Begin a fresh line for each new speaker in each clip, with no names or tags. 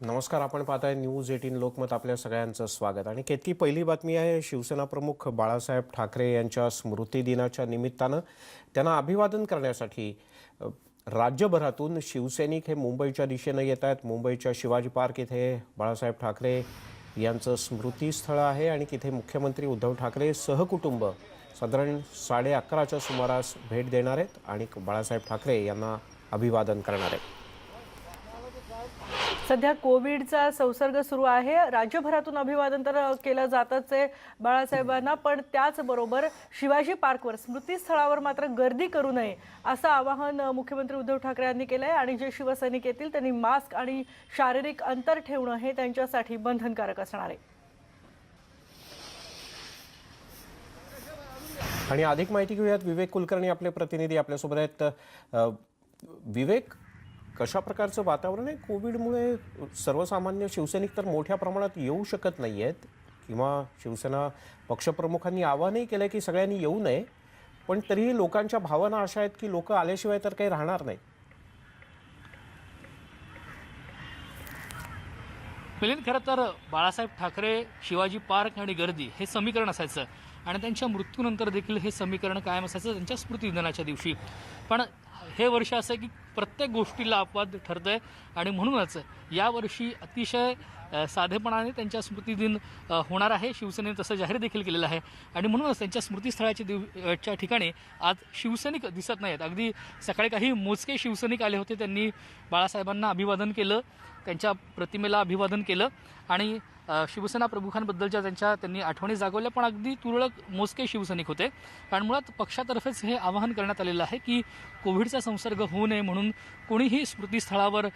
नमस्कार आपण पाहताय न्यूज एटीन लोकमत आपल्या सगळ्यांचं स्वागत. आणि केतकी पहिली बातमी आहे शिवसेना प्रमुख बाळासाहेब ठाकरे यांच्या स्मृती दिनाच्या निमित्तानं त्यांना अभिवादन करण्यासाठी राज्यभरातून शिवसैनिक हे मुंबईच्या दिशेनं येत आहेत. मुंबईच्या शिवाजी पार्क इथे बाळासाहेब ठाकरे यांचं स्मृतीस्थळ आहे आणि तिथे मुख्यमंत्री उद्धव ठाकरे सहकुटुंब साधारण साडे अकराच्या सुमारास भेट देणार आहेत आणि बाळासाहेब ठाकरे यांना अभिवादन करणार आहेत.
सध्या कोविडचा संसर्ग सुरू आहे. राज्यभरातून अभिवादन तर केलं जातच आहे बाळासाहेबांना पण त्याचबरोबर शिवाजी पार्कवर स्मृतीस्थळावर मात्र गर्दी करू नये असं आवाहन मुख्यमंत्री उद्धव ठाकरे यांनी केलं आहे आणि जे शिवसैनिक येतील त्यांनी मास्क आणि शारीरिक अंतर ठेवणं हे त्यांच्यासाठी बंधनकारक असणार आहे.
आणि अधिक माहिती घेऊयात. विवेक कुलकर्णी आपले प्रतिनिधी आपल्यासोबत आहेत. विवेक कशा प्रकारचं वातावरण आहे? कोविडमुळे सर्वसामान्य शिवसैनिक तर मोठ्या प्रमाणात येऊ शकत नाही आहेत किंवा शिवसेना पक्षप्रमुखांनी आवाहनही केलं की सगळ्यांनी येऊ नये. पण तरीही लोकांच्या भावना अशा आहेत की लोक आल्याशिवाय तर काही राहणार नाही
मिलिंद खरं तर बाळासाहेब ठाकरे शिवाजी पार्क आणि गर्दी हे समीकरण असायचं. आणि त्यांच्या मृत्यूनंतर देखील हे समीकरण कायम असायचं त्यांच्या स्मृतिदिनाच्या दिवशी. पण हे वर्ष असं आहे की प्रत्येक गोष्टीला अपवाद ठरतं आहे आणि म्हणूनच यावर्षी अतिशय साधेपणाने त्यांच्या स्मृतिदिन होणार आहे. शिवसेनेने तसं जाहीर देखील केलेलं आहे. आणि म्हणूनच त्यांच्या स्मृतीस्थळाच्या दिवच्या ठिकाणी आज शिवसैनिक दिसत नाहीत. अगदी सकाळी काही मोजके शिवसैनिक आले होते. त्यांनी बाळासाहेबांना अभिवादन केलं. त्यांच्या प्रतिमेला अभिवादन केलं. आणि शिवसेना प्रमुखांबद्दलच्या त्यांच्या त्यांनी आठवणी जागवल्या. पण अगदी तुरळक मोजके शिवसैनिक होते. कारण मुळात पक्षातर्फेच हे आवाहन करण्यात आलेलं आहे की कोविडचा संसर्ग होऊ नये म्हणून कोणीही स्मृतीस्थळावर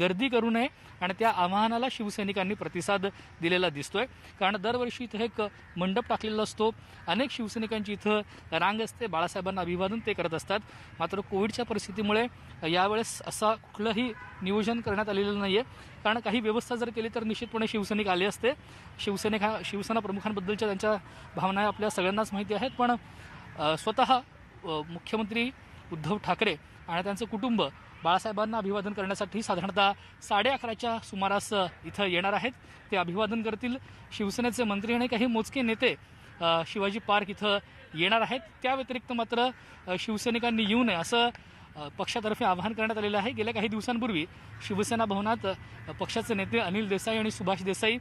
गर्दी करू नये. आणि त्या आवाहनाला शिवसैनिकांनी प्रतिसाद दिलेला दिसतोय. कारण दरवर्षी इथं एक मंडप टाकलेला असतो. अनेक शिवसैनिकांची इथं रांग असते. बाळासाहेबांना अभिवादन ते करत असतात. मात्र कोविडच्या परिस्थितीमुळे यावेळेस असा कुठलंही नियोजन करण्यात आलेलं नाही आहे कारण काही व्यवस्था जर केली तर निश्चितपणे शिवसैनिक आले असते. शिवसैनिक हा शिवसेना प्रमुखांबद्दलच्या त्यांच्या भावना आपल्या सगळ्यांनाच माहिती आहेत. पण स्वतः मुख्यमंत्री उद्धव ठाकरे आणि त्यांचं कुटुंब बाळासाहेबांना अभिवादन करण्यासाठी साधारणतः साडे अकराच्या सुमारास इथं येणार आहेत. ते अभिवादन करतील शिवसेनेचे मंत्री आणि काही मोजके नेते शिवाजी पार्क इथं येणार आहेत. त्या व्यतिरिक्त मात्र शिवसैनिकांनी येऊ नये असं पक्षातर्फे आवाहन करण्यात आलेलं आहे. गेल्या काही दिवसांपूर्वी शिवसेना भवनात पक्षाचे नेते अनिल देसाई आणि सुभाष देसाई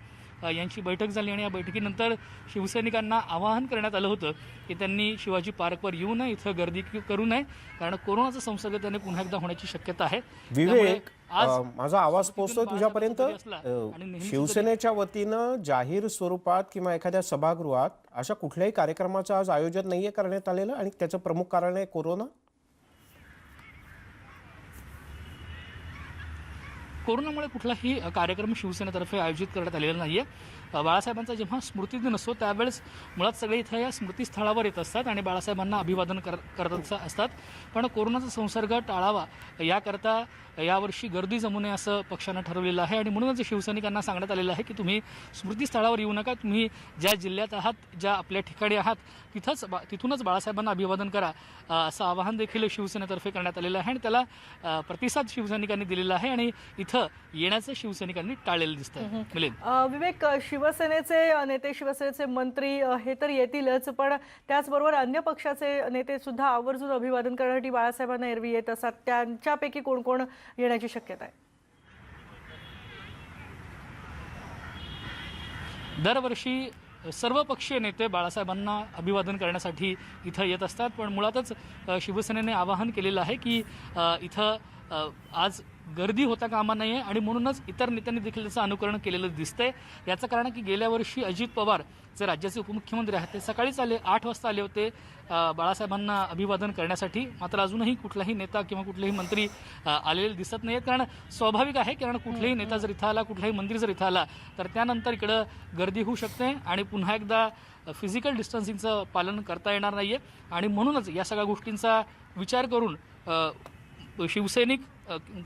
यांची बैठक झाली आणि या बैठकीनंतर शिवसैनिकांना आवाहन करण्यात आलं होतं की त्यांनी शिवाजी पार्कवर येऊ नये इथं गर्दी करू नये कारण कोरोनाचा संसर्ग त्याने पुन्हा एकदा होण्याची शक्यता आहे.
विवेक
आज
माझा आवाज
बाळासाहेब
तुझ्यापर्यंत? शिवसेनेच्या वतीनं जाहीर स्वरूपात किंवा एखाद्या सभागृहात अशा कुठल्याही कार्यक्रमाचं आज आयोजन नाहीये करण्यात आलेलं आणि त्याचं प्रमुख कारण आहे कोरोना?
कोरोनामुळे कुठलाही कार्यक्रम शिवसेनेतर्फे आयोजित करण्यात आलेला नाही आहे बाळासाहेबांचा जेव्हा स्मृतिदिन असतो त्यावेळेस मुळात सगळे इथं या स्मृतीस्थळावर येत असतात आणि बाळासाहेबांना अभिवादन कर करत असतात. पण कोरोनाचा संसर्ग टाळावा याकरता यावर्षी गर्दी जमू नये असं पक्षानं ठरवलेलं आहे. आणि म्हणूनच शिवसैनिकांना सांगण्यात आलेलं आहे की तुम्ही स्मृतीस्थळावर येऊ नका. तुम्ही ज्या जिल्ह्यात आहात ज्या आपल्या ठिकाणी आहात तिथंच बा तिथूनच बाळासाहेबांना अभिवादन करा असं आवाहन देखील शिवसेनेतर्फे करण्यात आलेलं आहे. आणि त्याला प्रतिसाद शिवसैनिकांनी दिलेला आहे. आणि इथं येण्याचं शिवसैनिकांनी टाळलेलं दिसतंय. मिलिंद.
विवेक शिवसेनेचे नेते शिवसेनेचे मंत्री हे तर येतीलच पण त्याचबरोबर अन्य पक्षाचे नेते सुद्धा आवर्जून अभिवादन करण्यासाठी बाळासाहेबांना एरवी येत असतात. त्यांच्यापैकी कोण कोण येण्याची शक्यता आहे?
दरवर्षी सर्वपक्षीय नेते बाळासाहेबांना अभिवादन करण्यासाठी इथं येत असतात पण मुळातच शिवसेनेने आवाहन केलेलं आहे की इथं आज गर्दी होता कामा नये आणि म्हणूनच इतर नेत्यांनी देखील त्याचं अनुकरण केलेलं दिसतंय. याचं कारण की गेल्या वर्षी अजित पवार जे राज्याचे उपमुख्यमंत्री आहेत ते सकाळीच आले आठ वाजता आले होते. बाळासाहेबांना अभिवादन करण्यासाठी. मात्र अजूनही कुठलाही नेता किंवा कुठलेही मंत्री आलेले दिसत नाहीत. कारण स्वाभाविक आहे कारण कुठलाही नेता जर इथं आला कुठलाही मंत्री जर इथं आला तर त्यानंतर इकडं गर्दी होऊ शकते आणि पुन्हा एकदा फिजिकल डिस्टन्सिंगचं पालन करता येणार नाही आहे आणि म्हणूनच या सगळ्या गोष्टींचा विचार करून शिवसैनिक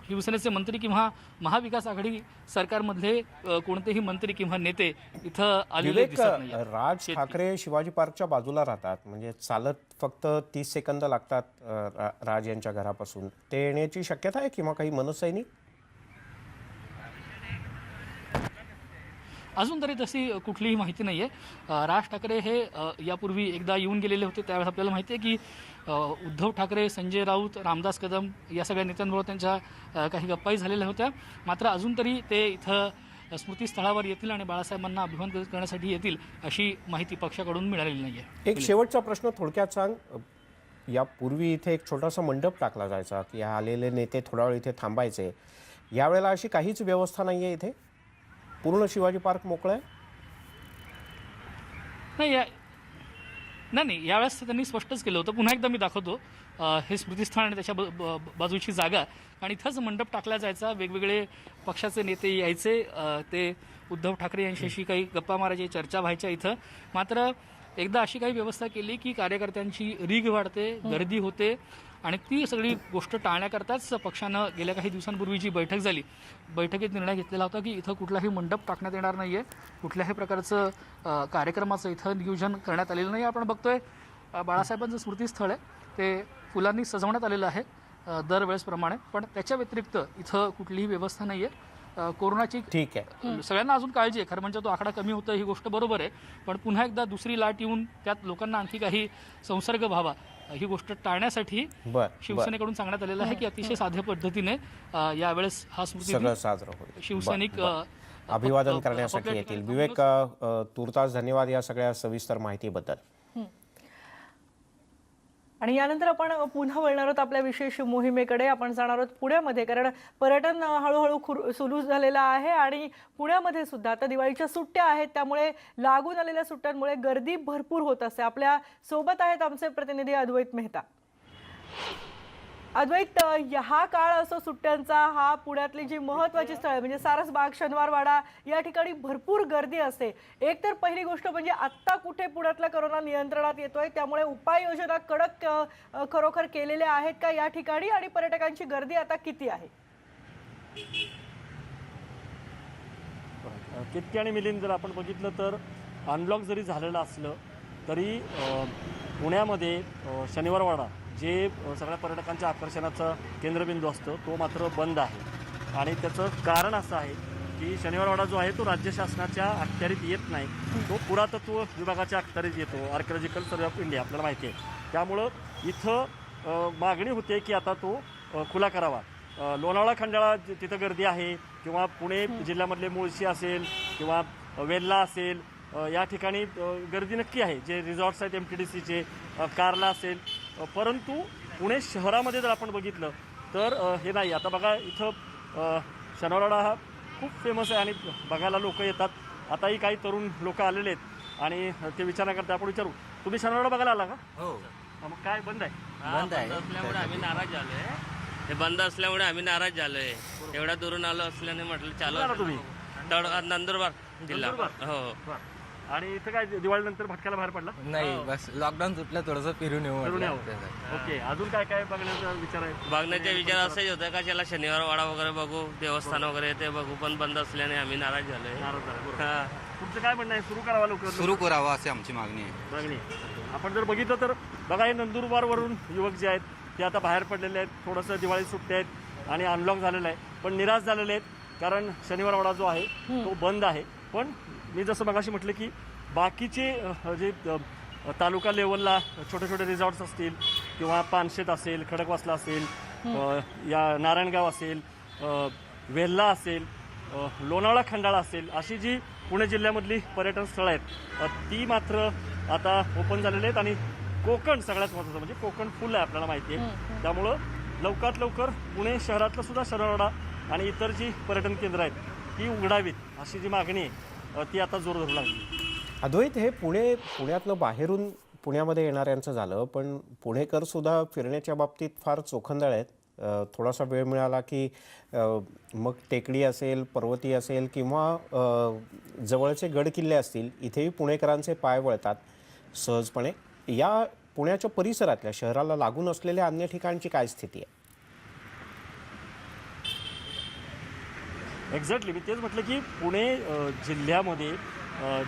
शिवसेनेचे मंत्री किंवा महाविकास आघाडी सरकारमधले कोणतेही मंत्री किंवा नेते इथं आलेले
राज ठाकरे शिवाजी पार्कच्या बाजूला राहतात. म्हणजे चालत फक्त तीस सेकंद लागतात राज यांच्या घरापासून. ते येण्याची शक्यता आहे किंवा काही मनसैनिक?
अजून तरी तशी कुठलीही माहिती नाही आहे राज ठाकरे हे यापूर्वी एकदा येऊन गेलेले होते. त्यावेळेस आपल्याला माहिती आहे की उद्धव ठाकरे संजय राऊत रामदास कदम या सगळ्या नेत्यांबरोबर त्यांच्या काही गप्पाही झालेल्या होत्या. मात्र अजून तरी ते इथं स्मृतीस्थळावर येतील आणि बाळासाहेबांना अभिमान करण्यासाठी येतील अशी माहिती पक्षाकडून मिळालेली नाही आहे
एक शेवटचा प्रश्न थोडक्यात सांग. यापूर्वी इथे एक छोटासा मंडप टाकला जायचा की आलेले नेते थोडा वेळ इथे थांबायचे. यावेळेला अशी काहीच व्यवस्था नाही आहे इथे? पूर्ण शिवाजी पार्क मोकळं आहे?
नाही या नाही नाही यावेळेस त्यांनी स्पष्टच केलं होतं. पुन्हा एकदा मी दाखवतो. हे स्मृतीस्थळ आणि त्याच्या ब- ब- बाजूची जागा. आणि इथंच मंडप टाकला जायचा. वेगवेगळे पक्षाचे नेते यायचे. ते उद्धव ठाकरे यांच्याशी काही गप्पा मारायचे चर्चा व्हायच्या इथं. मात्र एकदा अशी काही व्यवस्था केली की कार्यकर्त्यांची रीग वाढते गर्दी होते आणि ती सगळी गोष्ट टाळण्याकरताच पक्षानं गेल्या काही दिवसांपूर्वी जी बैठक झाली बैठकीत निर्णय घेतलेला होता की इथं कुठलाही मंडप टाकण्यात येणार नाही आहे कुठल्याही प्रकारचं कार्यक्रमाचं इथं नियोजन करण्यात आलेलं नाही आपण बघतोय बाळासाहेबांचं स्मृतीस्थळ आहे. ते फुलांनी सजवण्यात आलेलं आहे दरवेळेसप्रमाणे पण त्याच्या व्यतिरिक्त इथं कुठलीही व्यवस्था नाही आहे कोरोनाची
ठीक आहे.
सगळ्यांना अजून काळजी आहे. खरं म्हणजे तो आकडा कमी होतं ही गोष्ट बरोबर आहे. पण पुन्हा एकदा दुसरी लाट येऊन त्यात लोकांना आणखी काही संसर्ग व्हावा ही गोष्ट टाळण्यासाठी शिवसेनेकडून सांगण्यात आलेलं आहे की अतिशय साध्या पद्धतीने यावेळेस हा स्मृती
साजरं होईल.
शिवसैनिक.
अभिवादन करण्यासाठी येतील. विवेक तुर्तास धन्यवाद या सगळ्या सविस्तर माहितीबद्दल.
आणि यानंतर आपण पुन्हा वळणार आहोत आपल्या विशेष मोहिमेकडे. आपण जाणार आहोत पुण्यामध्ये कारण पर्यटन हळूहळू खुर सुरू झालेलं आहे आणि पुण्यामध्ये सुद्धा आता दिवाळीच्या सुट्ट्या आहेत. त्यामुळे लागून आलेल्या सुट्ट्यांमुळे गर्दी भरपूर होत असते. आपल्यासोबत आहेत आमचे प्रतिनिधी अद्वैत मेहता. अद्वैत हा काळ असो सुट्ट्यांचा हा पुण्यातली जी महत्वाची स्थळ म्हणजे सारसबाग शनिवारवाडा या ठिकाणी भरपूर गर्दी असते. एक तर पहिली गोष्ट म्हणजे आत्ता कुठे पुण्यातला करोना नियंत्रणात येतोय त्यामुळे उपाययोजना कडक खरोखर केलेल्या आहेत का या ठिकाणी आणि पर्यटकांची गर्दी आता किती आहे?
केतकी आणि मिलिंद जर आपण बघितलं तर अनब्लॉक जरी झालेलं असलं तरी पुण्यामध्ये शनिवारवाडा जे सगळ्या पर्यटकांच्या आकर्षणाचा केंद्रबिंदू असतो तो मात्र बंद आहे. आणि त्याचं कारण असं आहे की शनिवारवाडा जो आहे तो राज्य शासनाच्या अखत्यारीत येत नाही. तो पुरातत्व विभागाच्या अखत्यारीत येतो. आर्किओलॉजिकल सर्वे ऑफ इंडिया आपल्याला माहिती आहे. त्यामुळं इथं मागणी होते की आता तो खुला करावा. लोणावळा खंडाळा तिथं गर्दी आहे किंवा पुणे जिल्ह्यामधले मुळशी असेल किंवा वेल्ला असेल या ठिकाणी गर्दी नक्की आहे. जे रिसॉर्ट्स आहेत एम टी डी सीचे कारला असेल परंतु पुणे शहरामध्ये जर आपण बघितलं तर हे नाही. आता बघा इथं अ, शनिवारवाडा हा खूप फेमस आहे आणि बघायला लोक येतात. आताही काही तरुण लोक आलेले आहेत आणि ते विचारण्याकरता आपण विचारू. तुम्ही शनिवारवाडा बघायला आला का?
हो.
मग काय बंद आहे?
बंद आहे.
असल्यामुळे आम्ही नाराज झालोय. हे बंद असल्यामुळे आम्ही नाराज झालोय. एवढ्या दुरून आलो असल्याने म्हटलं चालू
तुम्ही?
नंदुरबार जिल्हा? हो.
आणि इथं काय दिवाळीनंतर भटक्याला बाहेर पडला?
नाही बस लॉकडाऊन सुटलं थोडंसं फिरून येऊ
फिरून
म्हटलं.
यावं. ओके अजून काय काय बघण्याचा विचार आहे?
बघण्याचा विचार असाच होता का त्याला शनिवार वाडा वगैरे बघू देवस्थान वगैरे ते बघू पण बंद असल्याने आम्ही नाराज झालोय.
नाराज झाला, बरोबर.
हा.
तुमचं काय म्हणणं आहे? सुरू करावा लवकर?
सुरू करावा अशी आमची मागणी आहे.
मागणी. आपण जर बघितलं तर बघा हे नंदुरबारवरून युवक जे आहेत ते आता बाहेर पडलेले आहेत. थोडंसं दिवाळी सुट्टे आहेत आणि अनलॉक झालेलं आहे. पण निराश झालेले आहेत कारण शनिवारवाडा जो आहे तो बंद आहे. पण मी जसं मगाशी म्हटलं की बाकीचे जे तालुका लेवलला छोटे छोटे रिसॉर्ट्स असतील किंवा पानशेत असेल खडकवासला असेल या नारायणगाव असेल अ, वेल्हा असेल लोणावळा खंडाळा असेल अशी जी पुणे जिल्ह्यामधली पर्यटन स्थळं आहेत ती मात्र आता ओपन झालेली आहेत आणि कोकण सगळ्यात महत्त्वाचं म्हणजे कोकण फुल आहे आपल्याला माहिती आहे. त्यामुळं लवकरात लवकर पुणे शहरातलं सुद्धा शनिवारवाडा आणि इतर जी पर्यटन केंद्र आहेत ती उघडावीत अशी जी मागणी आहे. अ, ती आता जोर धरू लागली.
अद्वैत हे पुणे पुण्यातलं बाहेरून पुण्यामध्ये येणाऱ्यांचं झालं पण पुणेकर सुद्धा फिरण्याच्या बाबतीत फार चोखंदळ आहेत. अ, थोडासा वेळ मिळाला की अ, मग टेकडी असेल पर्वती असेल किंवा अ, जवळचे गड किल्ले असतील इथेही पुणेकरांचे पाय वळतात सहजपणे. या पुण्याच्या परिसरातल्या शहराला लागून असलेल्या अन्य ठिकाणची काय स्थिती आहे?
एक्झॅक्टली मी तेच म्हटलं की पुणे जिल्ह्यामध्ये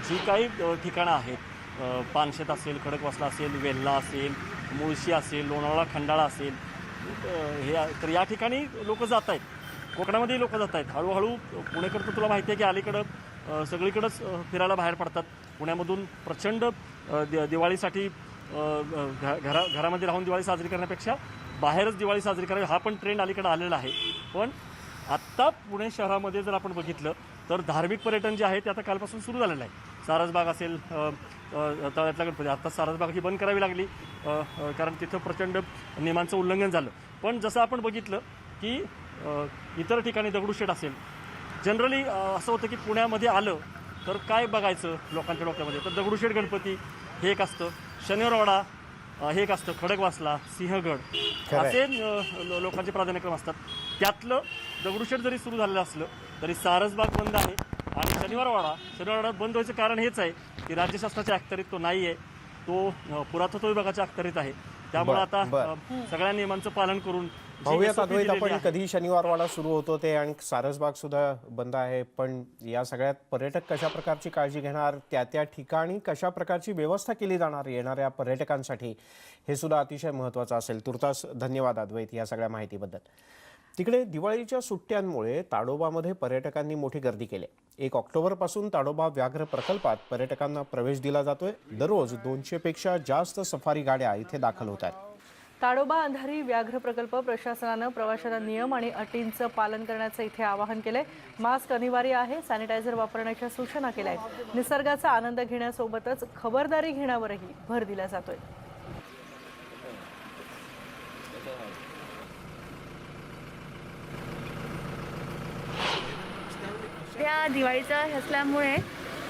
जी काही ठिकाणं आहेत पानशेत असेल खडकवासला असेल वेल्हा असेल मुळशी असेल लोणावळा खंडाळा असेल हे तर या ठिकाणी लोक जात आहेत. कोकणामध्येही लोक जात आहेत. हळूहळू पुणेकर तर तुला माहिती आहे की अलीकडं सगळीकडंच फिरायला बाहेर पडतात. पुण्यामधून प्रचंड दि दिवाळीसाठी घ- घरा घरामध्ये राहून दिवाळी साजरी करण्यापेक्षा बाहेरच दिवाळी साजरी करावी. हा पण ट्रेंड अलीकडे आलेला आहे. पण आत्ता पुणे शहरामध्ये जर आपण बघितलं तर धार्मिक पर्यटन जे आहे ते आता कालपासून सुरू झालेलं आहे. सारसबाग असेल तळ्यातला गणपती आता सारसबाग ही बंद करावी लागली कारण तिथं प्रचंड नियमांचं उल्लंघन झालं. पण जसं आपण बघितलं की इतर ठिकाणी दगडूशेठ असेल जनरली असं होतं की पुण्यामध्ये आलं तर काय बघायचं लोकांच्या डोक्यामध्ये? तर दगडूशेठ गणपती हे एक असतं. शनिवारवाडा हे एक असतं. खडकवासला सिंहगड. असे लोकांचे प्राधान्यक्रम असतात. त्यातलं दगडूशेठ जरी सुरू झालेलं असलं तरी सारसबाग बंद आहे. आणि शनिवारवाडा शनिवारवाडा बंद व्हायचं कारण हेच आहे की राज्य शासनाच्या अखत्यारीत तो नाही आहे तो पुरातत्व विभागाच्या अखत्यारीत आहे. त्यामुळे आता सगळ्या नियमांचं पालन करून
पाहूयात अद्वैत आपण कधी शनिवारवाडा सुरू होतो ते आणि सारसबाग सुद्धा बंद आहे. पण या सगळ्यात पर्यटक कशा प्रकारची काळजी घेणार त्या त्या ठिकाणी कशा प्रकारची व्यवस्था केली जाणार येणाऱ्या पर्यटकांसाठी हे सुद्धा अतिशय महत्त्वाचं असेल. तुर्तास धन्यवाद अद्वैत या सगळ्या माहितीबद्दल. तिकडे दिवाळीच्या सुट्ट्यांमुळे ताडोबामध्ये पर्यटकांनी मोठी गर्दी केली. एक ऑक्टोबरपासून ताडोबा व्याघ्र प्रकल्पात पर्यटकांना प्रवेश दिला जातोय. दररोज दोनशेपेक्षा जास्त सफारी गाड्या इथे दाखल होत आहेत.
ताडोबा अंधारी व्याघ्र प्रकल्प प्रशासनानं प्रवाशांना नियम आणि अटींचं पालन करण्याचं इथे आवाहन केलंय. मास्क अनिवार्य आहे सॅनिटायझर वापरण्याच्या सूचना केल्या आहेत. निसर्गाचा आनंद घेण्यासोबतच खबरदारी घेण्यावरही भर दिला जातोय.
त्या दिवाळीचा असल्यामुळे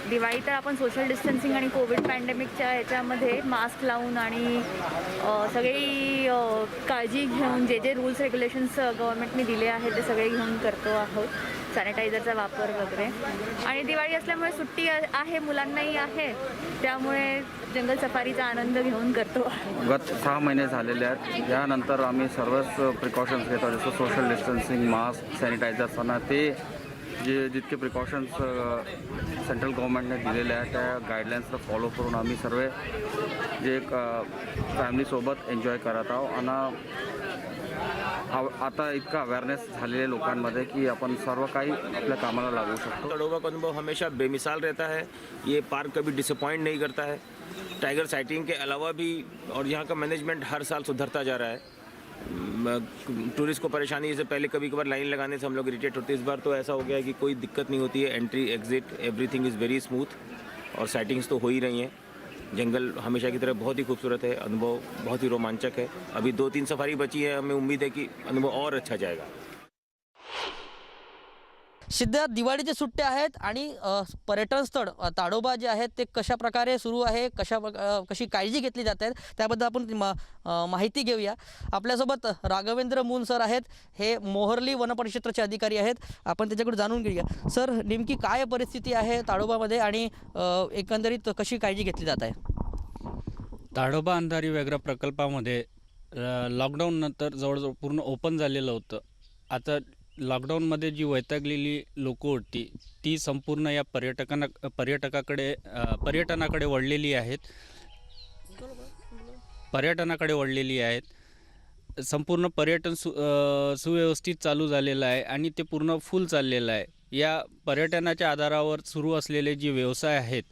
दिवाळी तर आपण सोशल डिस्टन्सिंग आणि कोविड पॅन्डेमिकच्या ह्याच्यामध्ये मास्क लावून आणि सगळी काळजी घेऊन जे जे रूल्स रेग्युलेशन्स गव्हर्नमेंटने दिले आहेत ते सगळे घेऊन करतो आहोत. सॅनिटायझरचा वापर वगैरे. आणि दिवाळी असल्यामुळे सुट्टी आहे मुलांनाही आहे. त्यामुळे जंगल सफारीचा आनंद घेऊन करतो
गत सहा महिने झालेले आहेत. यानंतर आम्ही सर्वच प्रिकॉशन्स घेतो जसं सोशल डिस्टन्सिंग मास्क सॅनिटायझर्स ते जे जितके प्रिकॉशन्स सेंट्रल गव्हर्नमेंटने दिलेले आहेत त्या गाईडलाईन्सला फॉलो करून आम्ही सर्व। जे एक फॅमिलीसोबत एन्जॉय करत आहोत आता इतका अवेअरनेस झालेल्या लोकांमध्ये की आपण सर्व काही आपल्या कामाला लागू शकतो.
तड़ोबा का अनुभव हमेशा बेमिसाल रहता है, ये पार्क कभी डिसअपॉइंट नहीं करता है। टाइगर साइटिंग के अलावा भी, और यहाँ का मैनेजमेंट हर साल सुधरता जा रहा है। टूरिस्ट को परेशानी से पहले कभी कभार लाइन लगाने से हम लोग इरीटेट होते हैं। इस बार तो ऐसा हो गया है कि कोई दिक्कत नहीं होती है। Entry exit everything is very smooth और सेटिंग्स तो हो ही रही हैं। जंगल हमेशा की तरह बहुत ही खूबसूरत है। अनुभव बहुत ही रोमांचक है। अभी दो तीन सफारी बची है। हमें उम्मीद है कि अनुभव और अच्छा जाएगा।
सध्या दिवाळीच्या सुट्ट्या आहेत आणि पर्यटन स्थळ ताडोबा जे आहेत ते कशा प्रकारे सुरू आहे कशा कशी काळजी घेतली जात आहेत त्याबद्दल आपण म- माहिती घेऊया. आपल्यासोबत राघवेंद्र मून सर आहेत हे मोहरली वनपरिक्षेत्राचे अधिकारी आहेत आपण त्याच्याकडे जाणून घेऊया. सर नेमकी काय परिस्थिती आहे ताडोबामध्ये आणि एकंदरीत कशी काळजी घेतली जात आहे?
ताडोबा अंधारी व्याघ्र प्रकल्पामध्ये लॉकडाऊननंतर जवळजवळ पूर्ण ओपन झालेलं होतं. आता लॉकडाऊनमध्ये जी वैतागलेली लोकं होती ती संपूर्ण या पर्यटकांना पर्यटकाकडे पर्यटनाकडे वळलेली आहेत. पर्यटनाकडे वळलेली आहेत. संपूर्ण पर्यटन सु सुव्यवस्थित चालू झालेलं आहे आणि ते पूर्ण फुल चाललेलं आहे. या पर्यटनाच्या आधारावर सुरू असलेले जे व्यवसाय आहेत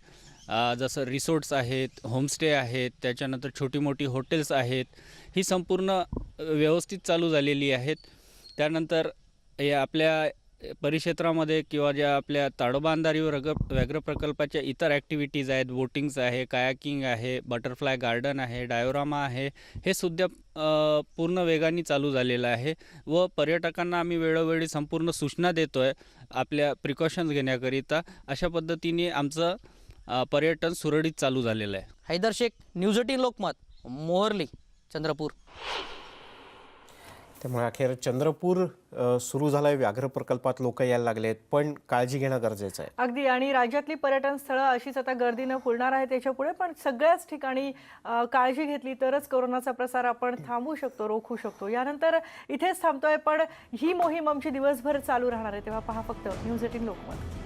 जसं रिसोर्ट्स आहेत होमस्टे आहेत त्याच्यानंतर छोटी मोठी हॉटेल्स आहेत ही संपूर्ण व्यवस्थित चालू झालेली आहेत. त्यानंतर हे आपल्या परिक्षेत्रामध्ये किंवा ज्या आपल्या ताडोबा अंधारी व्याघ्र व्याघ्र प्रकल्पाच्या इतर ॲक्टिव्हिटीज आहेत बोटिंग्स आहे कायाकिंग आहे बटरफ्लाय गार्डन आहे डायोरामा आहे हे सुद्धा पूर्ण वेगाने चालू झालेलं आहे व पर्यटकांना आम्ही वेळोवेळी संपूर्ण सूचना देतो आहे आपल्या प्रिकॉशन्स घेण्याकरिता. अशा पद्धतीने आमचं पर्यटन सुरळीत चालू झालेलं आहे.
Haider Shaikh news eighteen Lokmat Mohurli Chandrapur.
त्यामुळे अखेर चंद्रपूर सुरू झालाय व्याघ्र प्रकल्पात लोक यायला लागले आहेत पण काळजी घेणं गरजेचं आहे.
अगदी. आणि राज्यातली पर्यटन स्थळं अशीच आता गर्दीनं फुलणार आहे त्याच्यापुढे पण सगळ्याच ठिकाणी काळजी घेतली तरच कोरोनाचा प्रसार आपण थांबवू शकतो रोखू शकतो. यानंतर इथेच थांबतोय पण ही मोहीम आमची दिवसभर चालू राहणार आहे. तेव्हा पहा फक्त न्यूज एटीन लोकमत.